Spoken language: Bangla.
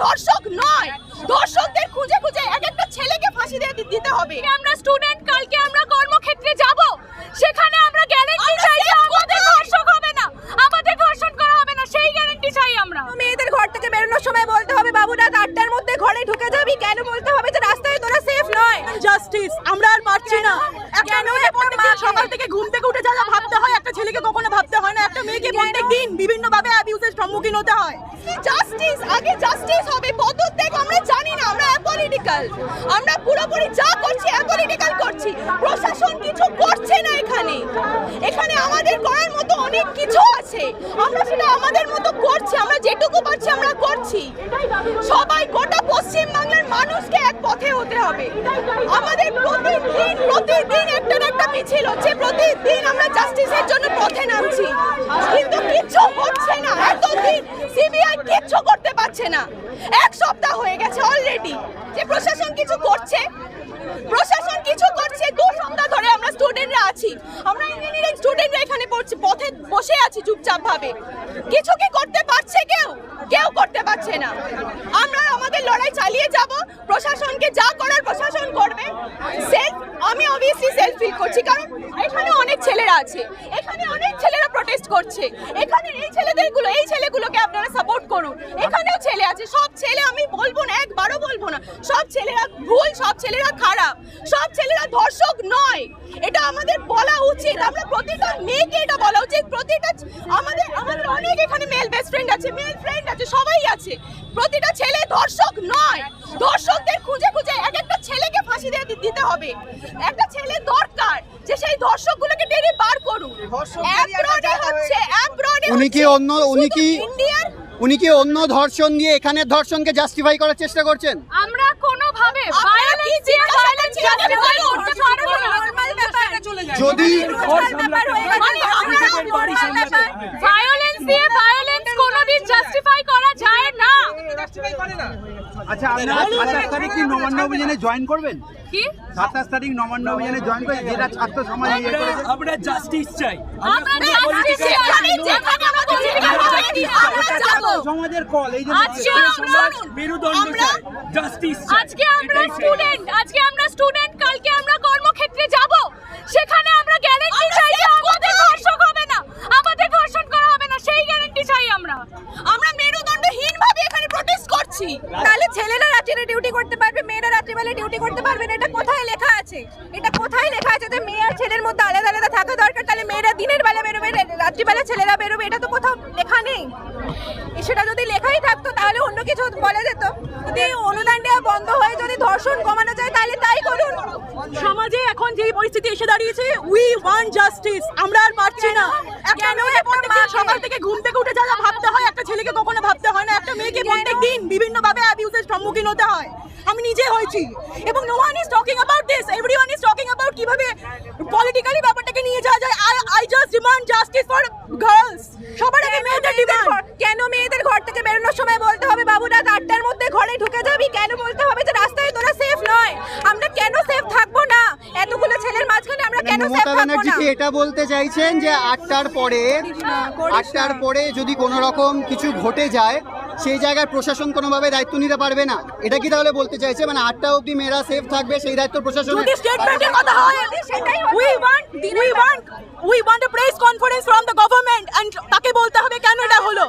ধর্ষক নয়। ধর্ষকদের খুঁজে খুঁজে এক একটা ছেলেকে ফাঁসি দিয়ে দিতে হবে। আমরা স্টুডেন্ট কালকে আমরা কর্মক্ষেত্রে যাব। সেখানে আমরা গ্যারান্টি চাই আমাদের ধর্ষক হবে না। আমাদের ধর্ষণ করা হবে না সেই গ্যারান্টি চাই আমরা। মেয়েদের ঘর থেকে বেরোনোর সময় বলতে হবে বাবু রাত আটটার মধ্যে ঘরে ঢুকে যাবি? কেন বলতে হবে যে রাস্তায় তোরা সেফ নয়। জাস্টিস আমরা আর পারছি না। একটা সকাল থেকে ঘুম থেকে উঠে যা যা ভাবতে হয় একটা ছেলেকে কখনো ভাবতে হয় না একটা মেয়েকে প্রত্যেক দিন বিভিন্ন ভাবে অ্যাবিউজের সম্মুখীন হতে হয়। জাস্টিস আগে জাস্টিস হবে, পদত্যাগ আমরা জানি না, আমরা অ্যাপলিটিক্যাল আমরা পুরোপুরি যা করছি অ্যাপলিটিক্যাল করছি। প্রশাসন কিছু করছে না এখানে। এখানে আমাদের করার মতো অনেক কিছু আছে। আমরা সেটা আমাদের মতো করছি, আমরা যেটুকু পারছি আমরা করছি। সবাই গোটা পশ্চিম বাংলার মানুষকে এক পথে হতে হবে। আমাদের প্রতিদিন প্রতিদিন একটা একটা মিছিল হচ্ছে প্রতিদিন আমরা জাস্টিসের জন্য পথে নামছি কিন্তু কিচ্ছু হচ্ছে না এতদিন সিবিআই কিচ্ছু করতে পারছে না সপ্তাহ হয়ে গেছে অলরেডি যে প্রশাসন কিছু করছে, প্রশাসন কিছু করছে দু সন্ধ্যা ধরে আমরা স্টুডেন্টরা আছি। আমরা ইঞ্জিনিয়ারিং স্টুডেন্টরা এখানে পড়ছি, পথে বসে আছি চুপচাপ ভাবে কিছু কি করতে পারছে কেউ? কেউ করতে পারছে না। আমরা আমাদের লড়াই চালিয়ে যাব, প্রশাসনকে যা করার প্রশাসন করবে সেলফ আমি অবভিয়াসলি সেলফ ফিল করছি, কারণ এখানে অনেক ছেলেরা আছে। এখানে অনেক ছেলেরা প্রোটেস্ট করছে। এখানে এই ছেলেদেরগুলো, এই ছেলেগুলোকে আপনারা সাপোর্ট করুন। এখানেও ছেলে আছে। সব ছেলে আমি বলব না, একবারও বলব না। সব ছেলেরা ভুল, সব ছেলেরা খারাপ। সব ছেলেরা ধর্ষক নয়। এটা আমাদের বলা উচিত। আমরা প্রতিটা মেয়েকে এটা বলা উচিত। প্রতিটা আমাদের আমাদের অনেক এখানে মেল বেস্ট ফ্রেন্ড আছে মেল ফ্রেন্ড আছে, সবাই আছে। প্রতিটা ছেলে ধর্ষক নয়। ধর্ষকদের দিতে হবে। একটা ছেলে দরকার যে সেই ধর্ষকগুলোকে টেনে বার করুন অ্যাব্রডে হচ্ছে অ্যাব্রডে উনি কি অন্য উনি কি ইন্ডিয়ার উনি কি অন্য ধর্ষণ দিয়ে এখানের ধর্ষণকে জাস্টিফাই করার চেষ্টা করছেন? আমরা কোনোভাবে আপনারা ভায়োলেন্স কি দিয়ে জিজ্ঞাসা ভায়োলেন্স করছেন? জাস্টিফাই করতে পারব না যদি মানে আমরা ভায়োলেন্স দিয়ে ভায়োলেন্স কোনোদিন জাস্টিফাই করা যায় না আচ্ছা সাতাশ তারিখ কি নবান্ন অভিযানে জয়েন করবেন? কি? সাতাশ তারিখ নবান্ন অভিযানে জয়েন করবেন যেটা ছাত্র সমাজ ইয়ে আমরা জাস্টিস চাই। জাস্টিস সমাজের কল এই জন্য মেরুদণ্ড জাস্টিস আজকে আমরা স্টুডেন্ট আজকে আমরা স্টুডেন্ট কালকে আমরা কর্মক্ষেত্রে যাব সেখানে আমরা গ্যারান্টি চাই যে আমাদের ধর্ষক হবে না আমাদের ধর্ষণ করা হবে না সেই গ্যারান্টি চাই আমরা আমরা মেরুদণ্ডহীন ভাবে এখানে তাহলে ছেলেরা রাত্রিরে ডিউটি করতে পারবে মেয়েরা রাত্রিবেলা ডিউটি করতে পারবে না। এটা কোথায় লেখা আছে? এটা কোথায় লেখা আছে যে মেয়ে আর ছেলের মধ্যে আলাদা আলাদা থাকা দরকার? তাহলে মেয়েরা দিনের বেলা বেরোবে রাত্রিবেলা ছেলেরা বেরোবে এটা তো কোথাও লেখা নেই। সেটা যদি লেখাই থাকতো তাহলে অন্য কিছু বলা যেত। যদি অনুদান দেওয়া বন্ধ হয়ে যদি ধর্ষণ কমানো যায় তাহলে তাই করুন। সমাজে এখন যেই পরিস্থিতি এসে দাঁড়িয়েছে উই ওয়ান্ট জাস্টিস আমরা আর পারছি না? সকাল থেকে ঘুম থেকে উঠে যা ভাবতে হয় একটা ছেলেকে কখনো ভাবতে একটা মেয়েকে প্রত্যেক দিন বিভিন্ন ভাবে অ্যাবিউজের সম্মুখীন হতে হয়। আমি নিজে হয়েছি। এবং no one is talking about this everyone is talking about কীভাবে পলিটিক্যালি ব্যাপারটাকে নিয়ে যাওয়া যায়। I I just demand justice for girls সবার আগে মেয়েদের ডিমান্ড কেন মেয়েদের ঘর থেকে বেরোনোর সময় বলতে হবে বাবু রাত আটটার মধ্যে ঘরে ঢুকে যাবি? কেন বলতে হবে যে রাস্তায় তোরা সেফ নয়। আমরা কেন সেফ থাকব না? এতগুলো ছেলের মাঝখানে আমরা কেন সেফ থাকব না? কি এটা বলতে চাইছেন যে আটটার পরে আটটার পরে যদি কোনো রকম কিছু ঘটে যায় সেই জায়গায় প্রশাসন কোনোভাবে দায়িত্ব নিতে পারবে না। এটা কি তাহলে বলতে চাইছে? মানে আটটা অবধি মেয়েরা সেফ থাকবে সেই দায়িত্ব প্রশাসন হয় we want we want we want a press conference from the government তাকে বলতে হবে কেন এটা হলো?